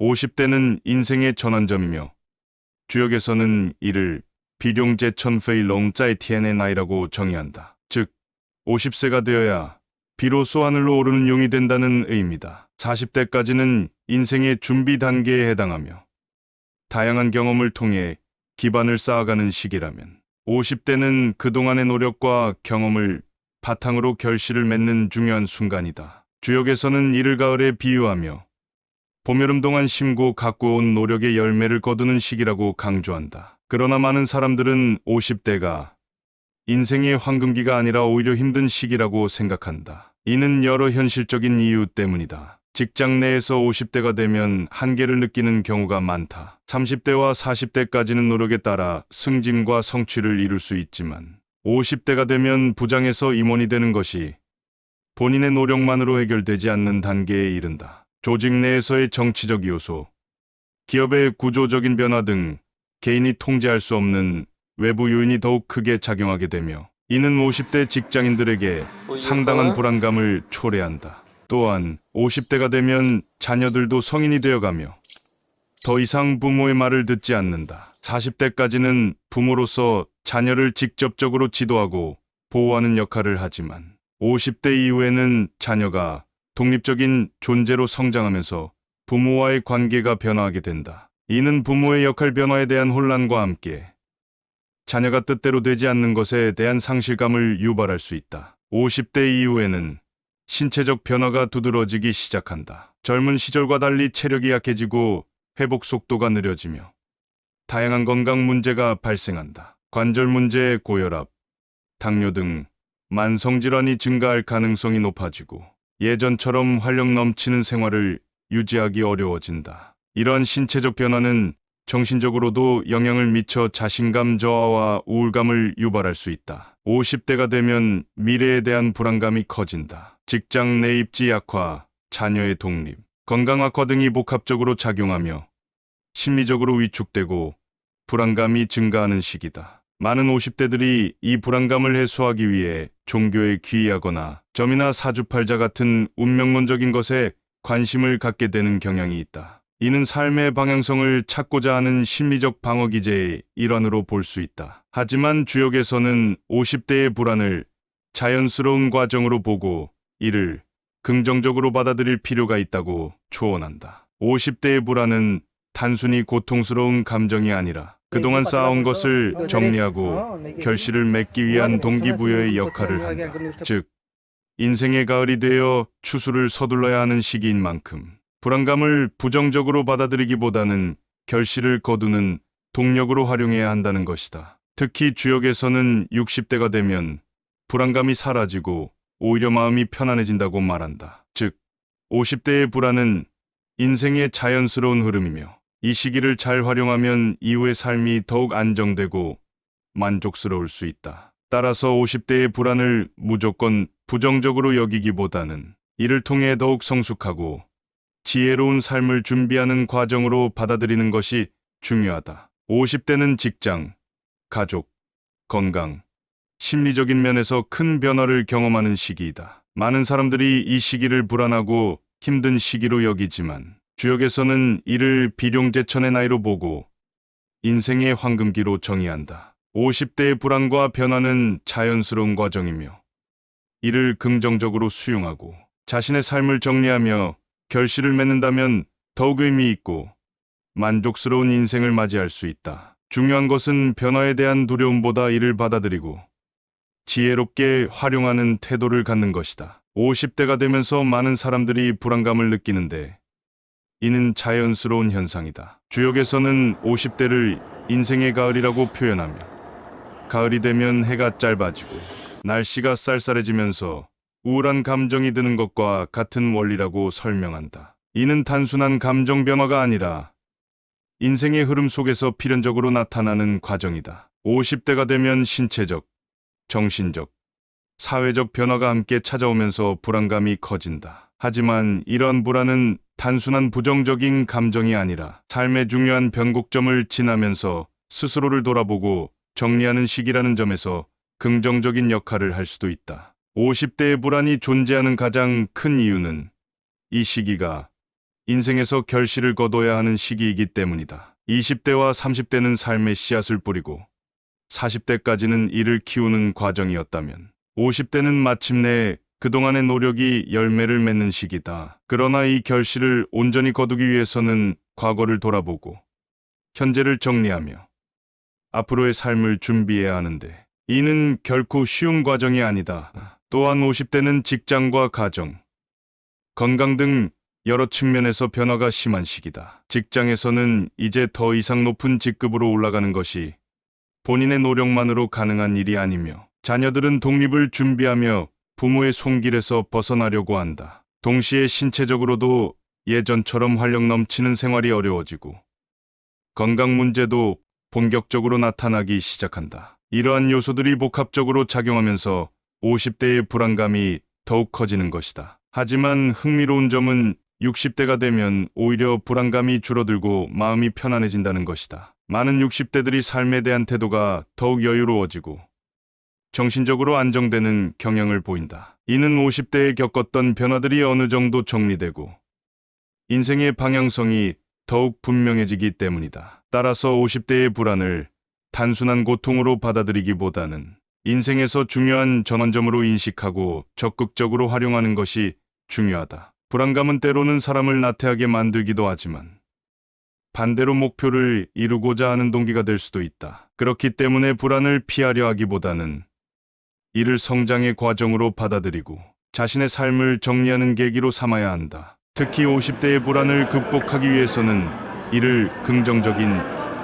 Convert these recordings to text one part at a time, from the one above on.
50대는 인생의 전환점이며 주역에서는 이를 비룡제 천페이 롱짜이 티엔의 나이라고 정의한다. 즉 50세가 되어야 비로소 하늘로 오르는 용이 된다는 의미다. 40대까지는 인생의 준비 단계에 해당하며 다양한 경험을 통해 기반을 쌓아가는 시기라면 50대는 그동안의 노력과 경험을 바탕으로 결실을 맺는 중요한 순간이다. 주역에서는 이를 가을에 비유하며 봄, 여름 동안 심고 갖고 온 노력의 열매를 거두는 시기라고 강조한다. 그러나 많은 사람들은 50대가 인생의 황금기가 아니라 오히려 힘든 시기라고 생각한다. 이는 여러 현실적인 이유 때문이다. 직장 내에서 50대가 되면 한계를 느끼는 경우가 많다. 30대와 40대까지는 노력에 따라 승진과 성취를 이룰 수 있지만 50대가 되면 부장에서 임원이 되는 것이 본인의 노력만으로 해결되지 않는 단계에 이른다. 조직 내에서의 정치적 요소, 기업의 구조적인 변화 등 개인이 통제할 수 없는 외부 요인이 더욱 크게 작용하게 되며 이는 50대 직장인들에게 상당한 불안감을 초래한다. 또한 50대가 되면 자녀들도 성인이 되어가며 더 이상 부모의 말을 듣지 않는다. 40대까지는 부모로서 자녀를 직접적으로 지도하고 보호하는 역할을 하지만 50대 이후에는 자녀가 독립적인 존재로 성장하면서 부모와의 관계가 변화하게 된다. 이는 부모의 역할 변화에 대한 혼란과 함께 자녀가 뜻대로 되지 않는 것에 대한 상실감을 유발할 수 있다. 50대 이후에는 신체적 변화가 두드러지기 시작한다. 젊은 시절과 달리 체력이 약해지고 회복 속도가 느려지며 다양한 건강 문제가 발생한다. 관절 문제, 고혈압, 당뇨 등 만성 질환이 증가할 가능성이 높아지고 예전처럼 활력 넘치는 생활을 유지하기 어려워진다. 이러한 신체적 변화는 정신적으로도 영향을 미쳐 자신감 저하와 우울감을 유발할 수 있다. 50대가 되면 미래에 대한 불안감이 커진다. 직장 내 입지 약화, 자녀의 독립, 건강 악화 등이 복합적으로 작용하며 심리적으로 위축되고 불안감이 증가하는 시기다. 많은 50대들이 이 불안감을 해소하기 위해 종교에 귀의하거나 점이나 사주팔자 같은 운명론적인 것에 관심을 갖게 되는 경향이 있다. 이는 삶의 방향성을 찾고자 하는 심리적 방어 기제의 일환으로 볼 수 있다. 하지만 주역에서는 50대의 불안을 자연스러운 과정으로 보고 이를 긍정적으로 받아들일 필요가 있다고 조언한다. 50대의 불안은 단순히 고통스러운 감정이 아니라 그동안 쌓아온 것을 정리하고 결실을 맺기 위한 동기부여의 역할을 한다. 즉, 인생의 가을이 되어 추수를 서둘러야 하는 시기인 만큼 불안감을 부정적으로 받아들이기보다는 결실을 거두는 동력으로 활용해야 한다는 것이다. 특히 주역에서는 60대가 되면 불안감이 사라지고 오히려 마음이 편안해진다고 말한다. 즉, 50대의 불안은 인생의 자연스러운 흐름이며 이 시기를 잘 활용하면 이후의 삶이 더욱 안정되고 만족스러울 수 있다. 따라서 50대의 불안을 무조건 부정적으로 여기기보다는 이를 통해 더욱 성숙하고 지혜로운 삶을 준비하는 과정으로 받아들이는 것이 중요하다. 50대는 직장, 가족, 건강, 심리적인 면에서 큰 변화를 경험하는 시기이다. 많은 사람들이 이 시기를 불안하고 힘든 시기로 여기지만 주역에서는 이를 비룡제천의 나이로 보고 인생의 황금기로 정의한다. 50대의 불안과 변화는 자연스러운 과정이며 이를 긍정적으로 수용하고 자신의 삶을 정리하며 결실을 맺는다면 더욱 의미 있고 만족스러운 인생을 맞이할 수 있다. 중요한 것은 변화에 대한 두려움보다 이를 받아들이고 지혜롭게 활용하는 태도를 갖는 것이다. 50대가 되면서 많은 사람들이 불안감을 느끼는데 이는 자연스러운 현상이다. 주역에서는 50대를 인생의 가을이라고 표현하며 가을이 되면 해가 짧아지고 날씨가 쌀쌀해지면서 우울한 감정이 드는 것과 같은 원리라고 설명한다. 이는 단순한 감정 변화가 아니라 인생의 흐름 속에서 필연적으로 나타나는 과정이다. 50대가 되면 신체적, 정신적, 사회적 변화가 함께 찾아오면서 불안감이 커진다. 하지만 이러한 불안은 단순한 부정적인 감정이 아니라 삶의 중요한 변곡점을 지나면서 스스로를 돌아보고 정리하는 시기라는 점에서 긍정적인 역할을 할 수도 있다. 50대의 불안이 존재하는 가장 큰 이유는 이 시기가 인생에서 결실을 거둬야 하는 시기이기 때문이다. 20대와 30대는 삶의 씨앗을 뿌리고 40대까지는 이를 키우는 과정이었다면 50대는 마침내 그동안의 노력이 열매를 맺는 시기다. 그러나 이 결실을 온전히 거두기 위해서는 과거를 돌아보고 현재를 정리하며 앞으로의 삶을 준비해야 하는데 이는 결코 쉬운 과정이 아니다. 또한 50대는 직장과 가정, 건강 등 여러 측면에서 변화가 심한 시기다. 직장에서는 이제 더 이상 높은 직급으로 올라가는 것이 본인의 노력만으로 가능한 일이 아니며 자녀들은 독립을 준비하며 부모의 손길에서 벗어나려고 한다. 동시에 신체적으로도 예전처럼 활력 넘치는 생활이 어려워지고 건강 문제도 본격적으로 나타나기 시작한다. 이러한 요소들이 복합적으로 작용하면서 50대의 불안감이 더욱 커지는 것이다. 하지만 흥미로운 점은 60대가 되면 오히려 불안감이 줄어들고 마음이 편안해진다는 것이다. 많은 60대들이 삶에 대한 태도가 더욱 여유로워지고 정신적으로 안정되는 경향을 보인다. 이는 50대에 겪었던 변화들이 어느 정도 정리되고 인생의 방향성이 더욱 분명해지기 때문이다. 따라서 50대의 불안을 단순한 고통으로 받아들이기보다는 인생에서 중요한 전환점으로 인식하고 적극적으로 활용하는 것이 중요하다. 불안감은 때로는 사람을 나태하게 만들기도 하지만 반대로 목표를 이루고자 하는 동기가 될 수도 있다. 그렇기 때문에 불안을 피하려 하기보다는 이를 성장의 과정으로 받아들이고 자신의 삶을 정리하는 계기로 삼아야 한다. 특히 50대의 불안을 극복하기 위해서는 이를 긍정적인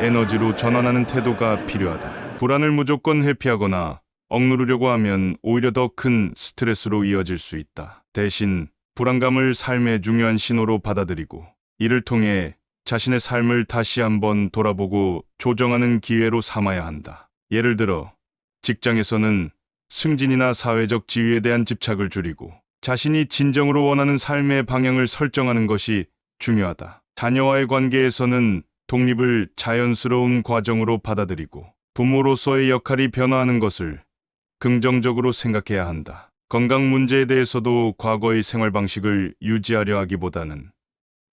에너지로 전환하는 태도가 필요하다. 불안을 무조건 회피하거나 억누르려고 하면 오히려 더 큰 스트레스로 이어질 수 있다. 대신 불안감을 삶의 중요한 신호로 받아들이고 이를 통해 자신의 삶을 다시 한번 돌아보고 조정하는 기회로 삼아야 한다. 예를 들어 직장에서는 승진이나 사회적 지위에 대한 집착을 줄이고 자신이 진정으로 원하는 삶의 방향을 설정하는 것이 중요하다. 자녀와의 관계에서는 독립을 자연스러운 과정으로 받아들이고 부모로서의 역할이 변화하는 것을 긍정적으로 생각해야 한다. 건강 문제에 대해서도 과거의 생활 방식을 유지하려 하기보다는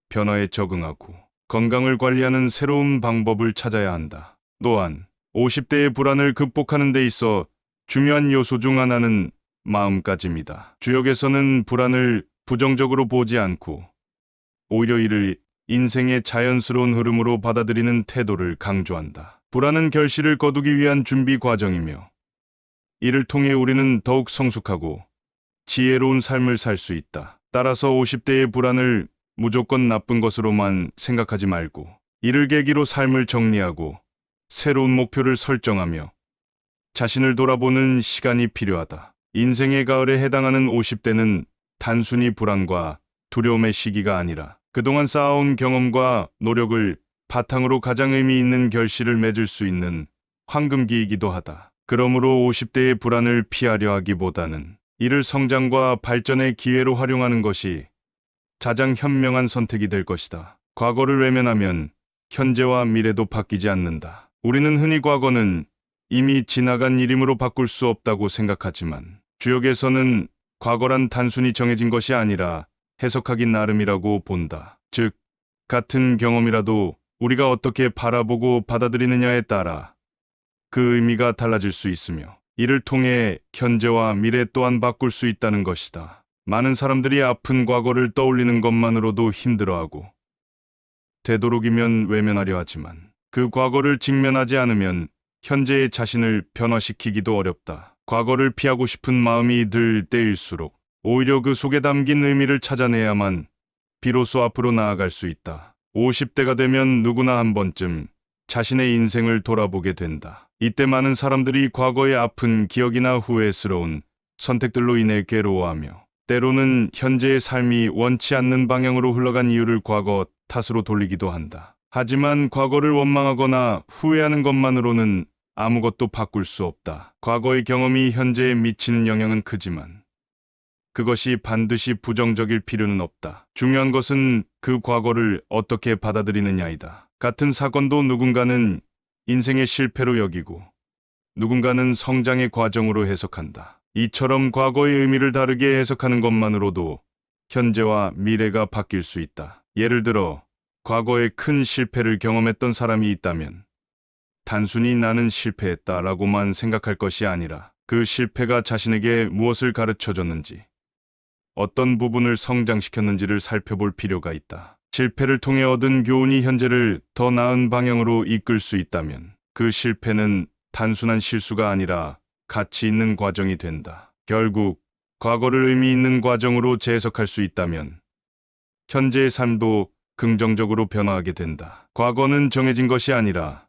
변화에 적응하고 건강을 관리하는 새로운 방법을 찾아야 한다. 또한 50대의 불안을 극복하는 데 있어 중요한 요소 중 하나는 마음가짐이다. 주역에서는 불안을 부정적으로 보지 않고 오히려 이를 인생의 자연스러운 흐름으로 받아들이는 태도를 강조한다. 불안은 결실을 거두기 위한 준비 과정이며 이를 통해 우리는 더욱 성숙하고 지혜로운 삶을 살 수 있다. 따라서 50대의 불안을 무조건 나쁜 것으로만 생각하지 말고 이를 계기로 삶을 정리하고 새로운 목표를 설정하며 자신을 돌아보는 시간이 필요하다. 인생의 가을에 해당하는 50대는 단순히 불안과 두려움의 시기가 아니라 그동안 쌓아온 경험과 노력을 바탕으로 가장 의미 있는 결실을 맺을 수 있는 황금기이기도 하다. 그러므로 50대의 불안을 피하려 하기보다는 이를 성장과 발전의 기회로 활용하는 것이 가장 현명한 선택이 될 것이다. 과거를 외면하면 현재와 미래도 바뀌지 않는다. 우리는 흔히 과거는 이미 지나간 일임으로 바꿀 수 없다고 생각하지만 주역에서는 과거란 단순히 정해진 것이 아니라 해석하기 나름이라고 본다. 즉, 같은 경험이라도 우리가 어떻게 바라보고 받아들이느냐에 따라 그 의미가 달라질 수 있으며 이를 통해 현재와 미래 또한 바꿀 수 있다는 것이다. 많은 사람들이 아픈 과거를 떠올리는 것만으로도 힘들어하고 되도록이면 외면하려 하지만 그 과거를 직면하지 않으면 현재의 자신을 변화시키기도 어렵다. 과거를 피하고 싶은 마음이 들 때일수록 오히려 그 속에 담긴 의미를 찾아내야만 비로소 앞으로 나아갈 수 있다. 50대가 되면 누구나 한 번쯤 자신의 인생을 돌아보게 된다. 이때 많은 사람들이 과거의 아픈 기억이나 후회스러운 선택들로 인해 괴로워하며 때로는 현재의 삶이 원치 않는 방향으로 흘러간 이유를 과거 탓으로 돌리기도 한다. 하지만 과거를 원망하거나 후회하는 것만으로는 아무것도 바꿀 수 없다. 과거의 경험이 현재에 미치는 영향은 크지만 그것이 반드시 부정적일 필요는 없다. 중요한 것은 그 과거를 어떻게 받아들이느냐이다. 같은 사건도 누군가는 인생의 실패로 여기고 누군가는 성장의 과정으로 해석한다. 이처럼 과거의 의미를 다르게 해석하는 것만으로도 현재와 미래가 바뀔 수 있다. 예를 들어 과거에 큰 실패를 경험했던 사람이 있다면 단순히 나는 실패했다 라고만 생각할 것이 아니라 그 실패가 자신에게 무엇을 가르쳐 줬는지 어떤 부분을 성장시켰는지를 살펴볼 필요가 있다. 실패를 통해 얻은 교훈이 현재를 더 나은 방향으로 이끌 수 있다면 그 실패는 단순한 실수가 아니라 가치 있는 과정이 된다. 결국 과거를 의미 있는 과정으로 재해석할 수 있다면 현재의 삶도 긍정적으로 변화하게 된다. 과거는 정해진 것이 아니라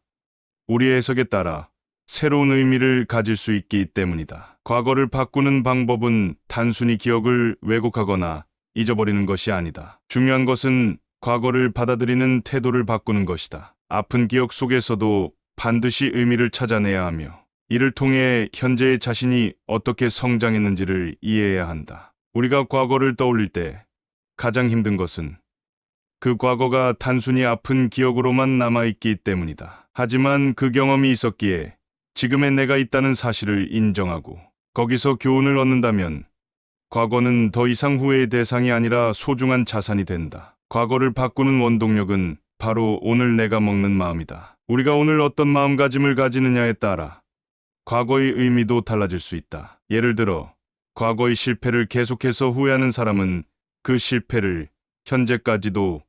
우리의 해석에 따라 새로운 의미를 가질 수 있기 때문이다. 과거를 바꾸는 방법은 단순히 기억을 왜곡하거나 잊어버리는 것이 아니다. 중요한 것은 과거를 받아들이는 태도를 바꾸는 것이다. 아픈 기억 속에서도 반드시 의미를 찾아내야 하며 이를 통해 현재의 자신이 어떻게 성장했는지를 이해해야 한다. 우리가 과거를 떠올릴 때 가장 힘든 것은 그 과거가 단순히 아픈 기억으로만 남아있기 때문이다. 하지만 그 경험이 있었기에 지금의 내가 있다는 사실을 인정하고 거기서 교훈을 얻는다면 과거는 더 이상 후회의 대상이 아니라 소중한 자산이 된다. 과거를 바꾸는 원동력은 바로 오늘 내가 먹는 마음이다. 우리가 오늘 어떤 마음가짐을 가지느냐에 따라 과거의 의미도 달라질 수 있다. 예를 들어 과거의 실패를 계속해서 후회하는 사람은 그 실패를 현재까지도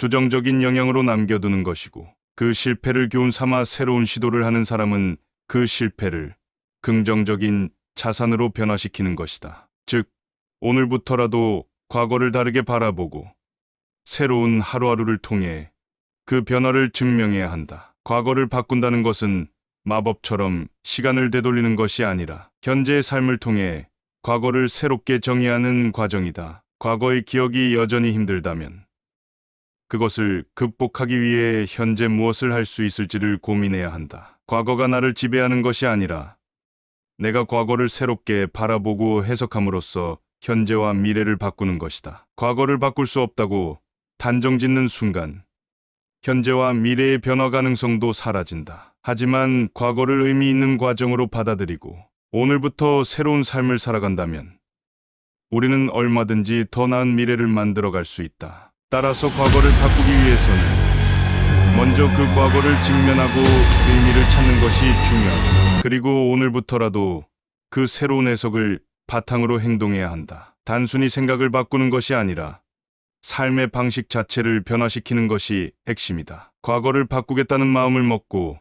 부정적인 영향으로 남겨두는 것이고 그 실패를 교훈 삼아 새로운 시도를 하는 사람은 그 실패를 긍정적인 자산으로 변화시키는 것이다. 즉, 오늘부터라도 과거를 다르게 바라보고 새로운 하루하루를 통해 그 변화를 증명해야 한다. 과거를 바꾼다는 것은 마법처럼 시간을 되돌리는 것이 아니라 현재의 삶을 통해 과거를 새롭게 정의하는 과정이다. 과거의 기억이 여전히 힘들다면 그것을 극복하기 위해 현재 무엇을 할 수 있을지를 고민해야 한다. 과거가 나를 지배하는 것이 아니라 내가 과거를 새롭게 바라보고 해석함으로써 현재와 미래를 바꾸는 것이다. 과거를 바꿀 수 없다고 단정 짓는 순간 현재와 미래의 변화 가능성도 사라진다. 하지만 과거를 의미 있는 과정으로 받아들이고 오늘부터 새로운 삶을 살아간다면 우리는 얼마든지 더 나은 미래를 만들어 갈 수 있다. 따라서 과거를 바꾸기 위해서는 먼저 그 과거를 직면하고 의미를 찾는 것이 중요하다. 그리고 오늘부터라도 그 새로운 해석을 바탕으로 행동해야 한다. 단순히 생각을 바꾸는 것이 아니라 삶의 방식 자체를 변화시키는 것이 핵심이다. 과거를 바꾸겠다는 마음을 먹고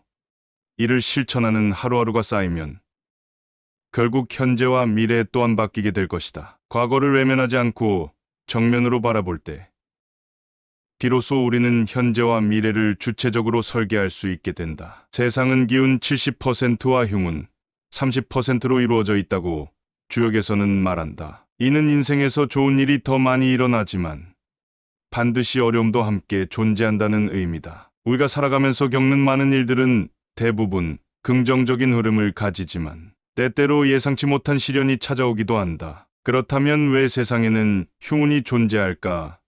이를 실천하는 하루하루가 쌓이면 결국 현재와 미래 또한 바뀌게 될 것이다. 과거를 외면하지 않고 정면으로 바라볼 때 비로소 우리는 현재와 미래를 주체적으로 설계할 수 있게 된다. 세상은 기운 70%와 흉은 30%로 이루어져 있다고 주역에서는 말한다. 이는 인생에서 좋은 일이 더 많이 일어나지만 반드시 어려움도 함께 존재한다는 의미다. 우리가 살아가면서 겪는 많은 일들은 대부분 긍정적인 흐름을 가지지만 때때로 예상치 못한 시련이 찾아오기도 한다. 그렇다면 왜 세상에는 흉운이 존재할까?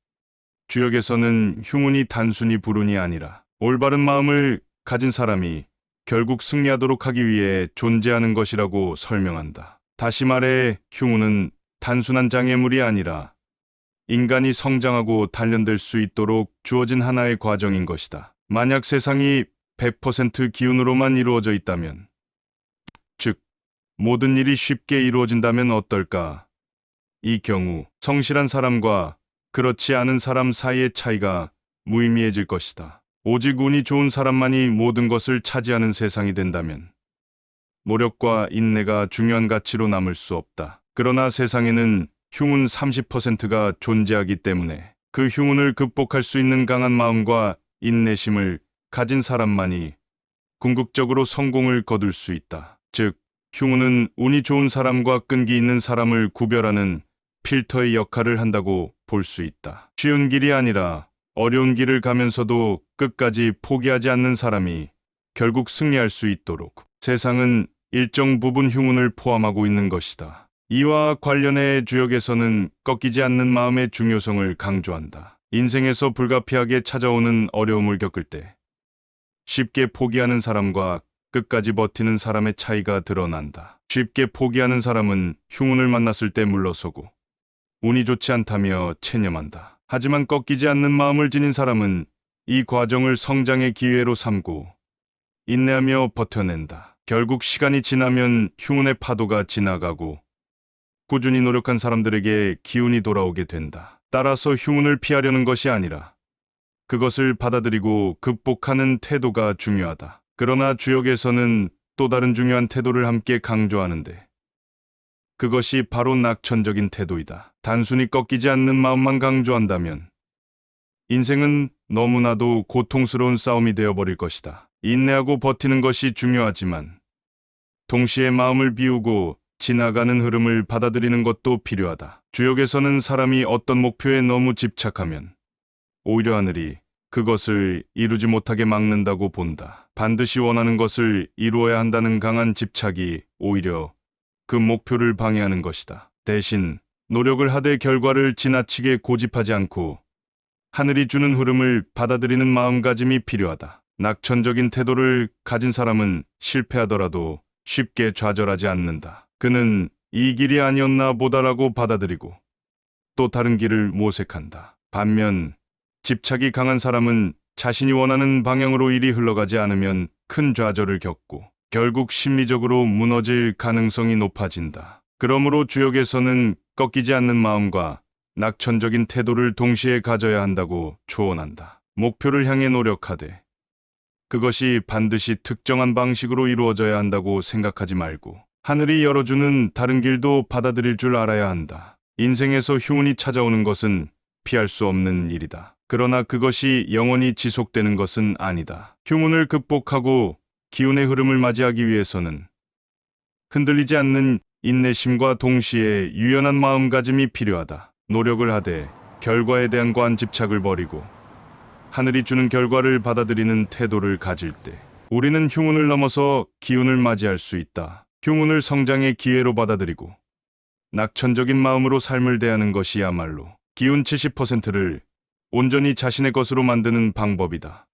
주역에서는 흉운이 단순히 불운이 아니라 올바른 마음을 가진 사람이 결국 승리하도록 하기 위해 존재하는 것이라고 설명한다. 다시 말해 흉운은 단순한 장애물이 아니라 인간이 성장하고 단련될 수 있도록 주어진 하나의 과정인 것이다. 만약 세상이 100% 기운으로만 이루어져 있다면, 즉, 모든 일이 쉽게 이루어진다면 어떨까? 이 경우 성실한 사람과 그렇지 않은 사람 사이의 차이가 무의미해질 것이다. 오직 운이 좋은 사람만이 모든 것을 차지하는 세상이 된다면 모력과 인내가 중요한 가치로 남을 수 없다. 그러나 세상에는 흉운 30%가 존재하기 때문에 그 흉운을 극복할 수 있는 강한 마음과 인내심을 가진 사람만이 궁극적으로 성공을 거둘 수 있다. 즉, 흉운은 운이 좋은 사람과 끈기 있는 사람을 구별하는 필터의 역할을 한다고 볼 수 있다. 쉬운 길이 아니라 어려운 길을 가면서도 끝까지 포기하지 않는 사람이 결국 승리할 수 있도록 세상은 일정 부분 흉운을 포함하고 있는 것이다. 이와 관련해 주역에서는 꺾이지 않는 마음의 중요성을 강조한다. 인생에서 불가피하게 찾아오는 어려움을 겪을 때 쉽게 포기하는 사람과 끝까지 버티는 사람의 차이가 드러난다. 쉽게 포기하는 사람은 흉운을 만났을 때 물러서고 운이 좋지 않다며 체념한다. 하지만 꺾이지 않는 마음을 지닌 사람은 이 과정을 성장의 기회로 삼고 인내하며 버텨낸다. 결국 시간이 지나면 흉운의 파도가 지나가고 꾸준히 노력한 사람들에게 기운이 돌아오게 된다. 따라서 흉운을 피하려는 것이 아니라 그것을 받아들이고 극복하는 태도가 중요하다. 그러나 주역에서는 또 다른 중요한 태도를 함께 강조하는데 그것이 바로 낙천적인 태도이다. 단순히 꺾이지 않는 마음만 강조한다면 인생은 너무나도 고통스러운 싸움이 되어버릴 것이다. 인내하고 버티는 것이 중요하지만 동시에 마음을 비우고 지나가는 흐름을 받아들이는 것도 필요하다. 주역에서는 사람이 어떤 목표에 너무 집착하면 오히려 하늘이 그것을 이루지 못하게 막는다고 본다. 반드시 원하는 것을 이루어야 한다는 강한 집착이 오히려 그 목표를 방해하는 것이다. 대신 노력을 하되 결과를 지나치게 고집하지 않고 하늘이 주는 흐름을 받아들이는 마음가짐이 필요하다. 낙천적인 태도를 가진 사람은 실패하더라도 쉽게 좌절하지 않는다. 그는 이 길이 아니었나 보다라고 받아들이고 또 다른 길을 모색한다. 반면 집착이 강한 사람은 자신이 원하는 방향으로 일이 흘러가지 않으면 큰 좌절을 겪고 결국 심리적으로 무너질 가능성이 높아진다. 그러므로 주역에서는 꺾이지 않는 마음과 낙천적인 태도를 동시에 가져야 한다고 조언한다. 목표를 향해 노력하되 그것이 반드시 특정한 방식으로 이루어져야 한다고 생각하지 말고 하늘이 열어주는 다른 길도 받아들일 줄 알아야 한다. 인생에서 흉운이 찾아오는 것은 피할 수 없는 일이다. 그러나 그것이 영원히 지속되는 것은 아니다. 흉운을 극복하고 기운의 흐름을 맞이하기 위해서는 흔들리지 않는 인내심과 동시에 유연한 마음가짐이 필요하다. 노력을 하되 결과에 대한 관 집착을 버리고 하늘이 주는 결과를 받아들이는 태도를 가질 때 우리는 흉운을 넘어서 기운을 맞이할 수 있다. 흉운을 성장의 기회로 받아들이고 낙천적인 마음으로 삶을 대하는 것이야말로 기운 70%를 온전히 자신의 것으로 만드는 방법이다.